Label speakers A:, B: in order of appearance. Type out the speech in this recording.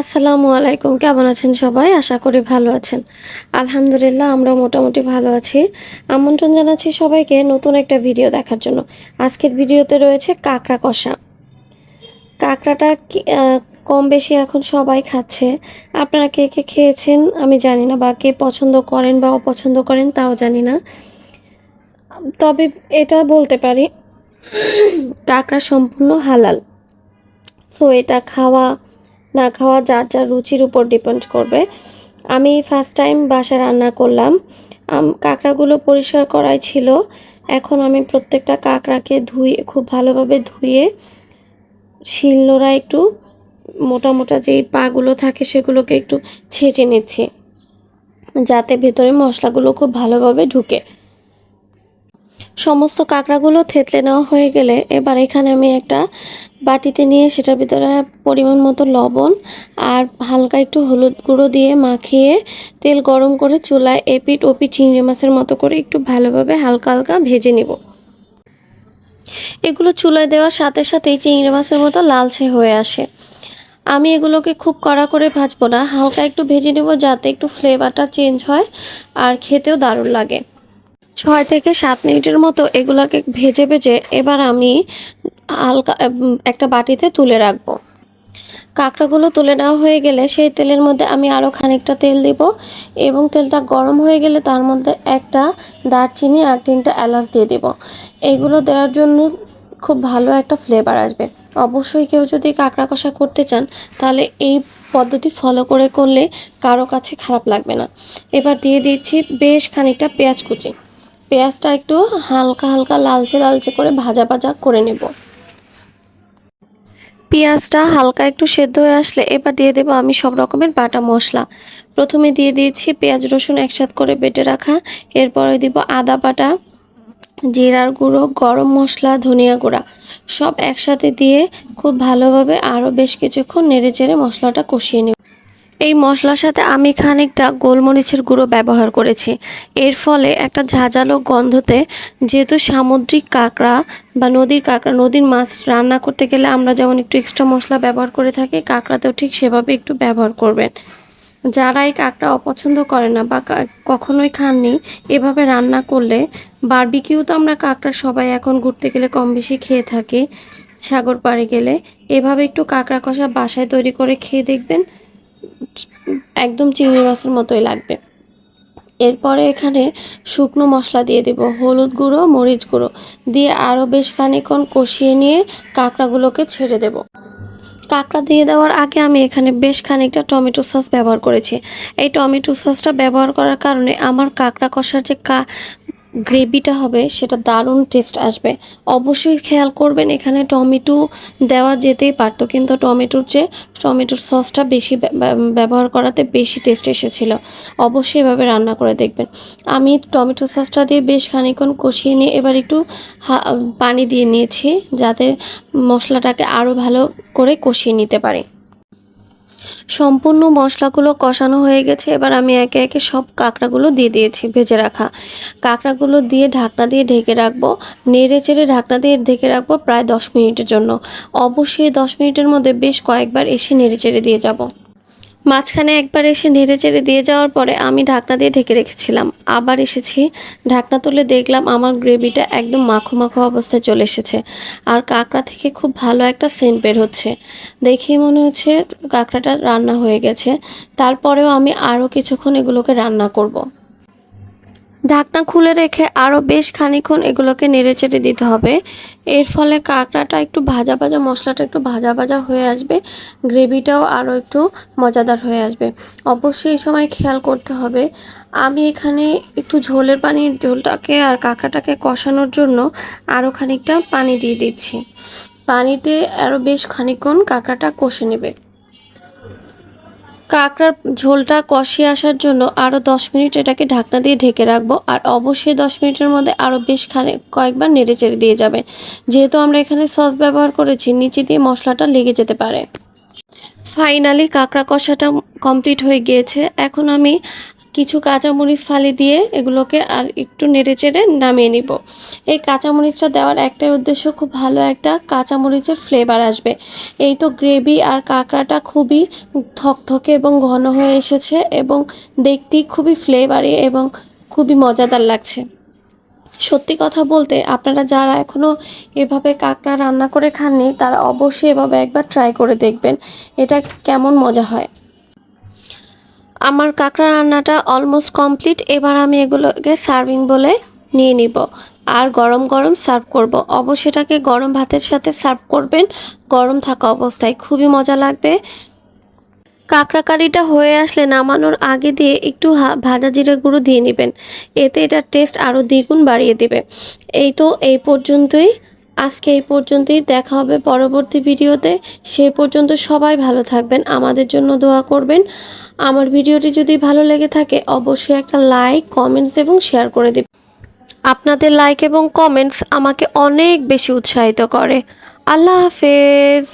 A: আসসালামু আলাইকুম। কেমন আছেন সবাই? আশা করি ভালো আছেন। আলহামদুলিল্লাহ আমরা মোটামুটি ভালো আছি। আমন্ত্রণ জানাচ্ছি সবাইকে নতুন একটা ভিডিও দেখার জন্য। আজকের ভিডিওতে রয়েছে কাঁকড়া কষা। কাঁকড়াটা কম বেশি এখন সবাই খাচ্ছে। আপনারা কে কে খেয়েছেন আমি জানি না, বা কে পছন্দ করেন বা অপছন্দ করেন তাও জানি না। তবে এটা বলতে পারি, কাঁকড়া সম্পূর্ণ হালাল। সো এটা খাওয়া না খাওয়া যার যার রুচির উপর ডিপেন্ড করবে। আমি ফার্স্ট টাইম বাসায় রান্না করলাম। কাঁকড়াগুলো পরিষ্কার করাই ছিল। এখন আমি প্রত্যেকটা কাঁকড়াকে ধুয়ে, খুব ভালোভাবে ধুয়ে শিলনোড়া একটু, মোটা মোটা যেই পাগুলো থাকে সেগুলোকে একটু ছেঁচে নিচ্ছি। যাতে ভেতরে মশলাগুলো খুব ভালোভাবে ঢুকে। সমস্ত কাঁকড়াগুলো থেতলে নেওয়া হয়ে গেলে এবার এখানে আমি একটা বাটিতে নিয়ে সেটার ভিতরে পরিমাণ মতো লবণ আর হালকা একটু হলুদ গুঁড়ো দিয়ে মাখিয়ে তেল গরম করে চুলায় এপিট ওপিট চিংড়ি মাছের মতো করে একটু ভালোভাবে হালকা হালকা ভেজে নিব। এগুলো চুলায় দেওয়ার সাথে সাথেই চিংড়ি মাছের মতো লালচে হয়ে আসে। আমি এগুলোকে খুব কড়া করে ভাজবো না, হালকা একটু ভেজে নেব যাতে একটু ফ্লেভারটা চেঞ্জ হয় আর খেতেও দারুণ লাগে। ছয় থেকে সাত মিনিটের মতো এগুলোকে ভেজে ভেজে এবার আমি হালকা একটা বাটিতে তুলে রাখব। কাঁকড়াগুলো তুলে নেওয়া হয়ে গেলে সেই তেলের মধ্যে আমি আরও খানিকটা তেল দিব এবং তেলটা গরম হয়ে গেলে তার মধ্যে একটা দারচিনি আর তিনটা এলাচ দিয়ে দিব। এগুলো দেওয়ার জন্য খুব ভালো একটা ফ্লেভার আসবে। অবশ্যই কেউ যদি কাঁকড়া কষা করতে চান, তাহলে এই পদ্ধতি ফলো করে করলে কারও কাছে খারাপ লাগবে না। এবার দিয়ে দিচ্ছি বেশ খানিকটা পেঁয়াজ কুচি। পেঁয়াজটা একটু হালকা হালকা লালচে লালচে করে ভাজা ভাজা করে নেব। পেঁয়াজটা হালকা একটু সেদ্ধ হয়ে আসলে এবার দিয়ে দেবো আমি সব রকমের বাটা মশলা। প্রথমে দিয়ে দিয়েছি পেঁয়াজ রসুন একসাথে করে বেটে রাখা। এরপরে দিব আদা বাটা, জিরার গুঁড়ো, গরম মশলা, ধনিয়া গুঁড়া। সব একসাথে দিয়ে খুব ভালোভাবে আরও বেশ কিছুক্ষণ নেড়ে চেড়ে মশলাটা কষিয়ে নেব। এই মশলার সাথে আমি খানিকটা গোলমরিচের গুঁড়ো ব্যবহার করেছি। এর ফলে একটা ঝাঁঝালো গন্ধতে যেহেতু সামুদ্রিক কাঁকড়া বা নদীর কাঁকড়া, নদীর মাছ রান্না করতে গেলে আমরা যেমন একটু এক্সট্রা মশলা ব্যবহার করে থাকি, কাঁকড়াতেও ঠিক সেভাবে একটু ব্যবহার করবেন। যারা এই কাঁকড়া অপছন্দ করে না বা কখনোই খাননি, এভাবে রান্না করলে বারবিকিউ তো আমরা কাঁকড়া সবাই এখন ঘুরতে গেলে কম বেশি খেয়ে থাকি, সাগর পাড়ে গেলে। এভাবে একটু কাঁকড়া কষা বাসায় তৈরি করে খেয়ে দেখবেন একদম চিংড়ি মাছের মতোই লাগবে। এরপরে এখানে শুকনো মশলা দিয়ে দেব, হলুদ গুঁড়ো, মরিচ গুঁড়ো। দিয়ে আরও বেশ খানিক্ষণ কষিয়ে নিয়ে কাঁকড়াগুলোকে ছেড়ে দেব। কাঁকড়া দিয়ে দেওয়ার আগে আমি এখানে বেশ খানিকটা টমেটো সস ব্যবহার করেছি। এই টমেটো সসটা ব্যবহার করার কারণে আমার কাঁকড়া কষার যে কা গ্রেভিটা হবে, সেটা দারুণ টেস্ট আসবে। অবশ্যই খেয়াল করবেন, এখানে টমেটো দেওয়া যেতেই পারতো কিন্তু টমেটোর যে, টমেটোর সসটা বেশি ব্য- ব্য- ব্যবহার করাতে বেশি টেস্ট এসেছিল। অবশ্যই এভাবে রান্না করে দেখবেন। আমি টমেটো সসটা দিয়ে বেশ খানিকক্ষণ কষিয়ে নিয়ে এবার একটু পানি দিয়ে নিয়েছি, যাতে মশলাটাকে আরও ভালো করে কষিয়ে নিতে পারি। সম্পূর্ণ মশলাগুলো কষানো হয়ে গেছে। এবার আমি একে একে সব কাঁকড়াগুলো দিয়ে দিয়েছি ভেজে রাখা। কাঁকড়াগুলো দিয়ে ঢাকনা দিয়ে ঢেকে রাখব। নেড়ে চেড়ে ঢাকনা দিয়ে ঢেকে রাখব প্রায় দশ মিনিটের জন্য। অবশ্যই দশ মিনিটের মধ্যে বেশ কয়েকবার এসে নেড়ে চেড়ে দিয়ে যাব। মাঝখানে একবার এসে নেড়ে চেড়ে দিয়ে যাওয়ার পরে আমি ঢাকনা দিয়ে ঢেকে রেখেছিলাম। আবার এসেছি। ঢাকনা তুলে দেখলাম আমার গ্রেভিটা একদম মাখো মাখো অবস্থায় চলে এসেছে। আর কাঁকড়া থেকে খুব ভালো একটা সেন্ট বের হচ্ছে। দেখেই মনে হচ্ছে কাঁকড়াটা রান্না হয়ে গেছে। তারপরেও আমি আরও কিছুক্ষণ এগুলোকে রান্না করব। ঢাকনা খুলে রেখে আরও বেশ খানিকক্ষণ এগুলোকে নেড়ে চেড়ে দিতে হবে। এর ফলে কাঁকড়াটা একটু ভাজা ভাজা, মশলাটা একটু ভাজা ভাজা হয়ে আসবে, গ্রেভিটাও আরও একটু মজাদার হয়ে আসবে। অবশ্যই এই সময় খেয়াল করতে হবে, আমি এখানে একটু ঝোলের পানির ঝোলটাকে আর কাঁকড়াটাকে কষানোর জন্য আরও খানিকটা পানি দিয়ে দিচ্ছি। পানিতে আরও বেশ খানিকক্ষণ কাঁকড়াটা কষে নেবে। কাঁকড়ার ঝোলটা কষে আসার জন্য আরও দশ মিনিট এটাকে ঢাকনা দিয়ে ঢেকে রাখব আর অবশ্যই দশ মিনিটের মধ্যে আরও বেশ খানে কয়েকবার নেড়ে চেড়ে দিয়ে যাবে। যেহেতু আমরা এখানে সস ব্যবহার করেছি, নিচে দিয়ে মশলাটা লেগে যেতে পারে। ফাইনালি কাঁকড়া কষাটা কমপ্লিট হয়ে গিয়েছে। এখন আমি কিছু কাঁচামরিচ ফালি দিয়ে এগুলোকে আর একটু নেড়ে চেড়ে নামিয়ে নিব। এই কাঁচামরিচটা দেওয়ার একটাই উদ্দেশ্য, খুব ভালো একটা কাঁচামরিচের ফ্লেভার আসবে। এই তো গ্রেভি আর কাঁকড়াটা খুবই থকথকে এবং ঘন হয়ে এসেছে এবং দেখতেই খুবই ফ্লেভারি এবং খুবই মজাদার লাগছে। সত্যি কথা বলতে, আপনারা যারা এখনও এভাবে কাঁকড়া রান্না করে খাননি, তারা অবশ্যই এভাবে একবার ট্রাই করে দেখবেন। এটা কেমন মজা হয়। আমার কাঁকড়া রান্নাটা অলমোস্ট কমপ্লিট এবার আমি এগুলোকে সার্ভিং বলে নিয়ে নিব। আর গরম গরম সার্ভ করব। অবশ্যই এটাকে গরম ভাতের সাথে সার্ভ করবেন, গরম থাকা অবস্থায় খুবই মজা লাগবে। কাঁকড়া কারিটা হয়ে আসলে নামানোর আগে দিয়ে একটু ভাজা জিরে গুঁড়ো দিয়ে নেবেন। এতে এটার টেস্ট আরও দ্বিগুণ বাড়িয়ে দেবে। এই তো, এই পর্যন্তই। আজকে এই পর্যন্তই, দেখা হবে পরবর্তী ভিডিওতে। সেই পর্যন্ত সবাই ভালো থাকবেন, আমাদের জন্য দোয়া করবেন। আমার ভিডিওটি যদি ভালো লেগে থাকে, অবশ্যই একটা লাইক, কমেন্টস এবং শেয়ার করে দেবেন। আপনাদের লাইক এবং কমেন্টস আমাকে অনেক বেশি উৎসাহিত করে। আল্লাহ হাফেজ।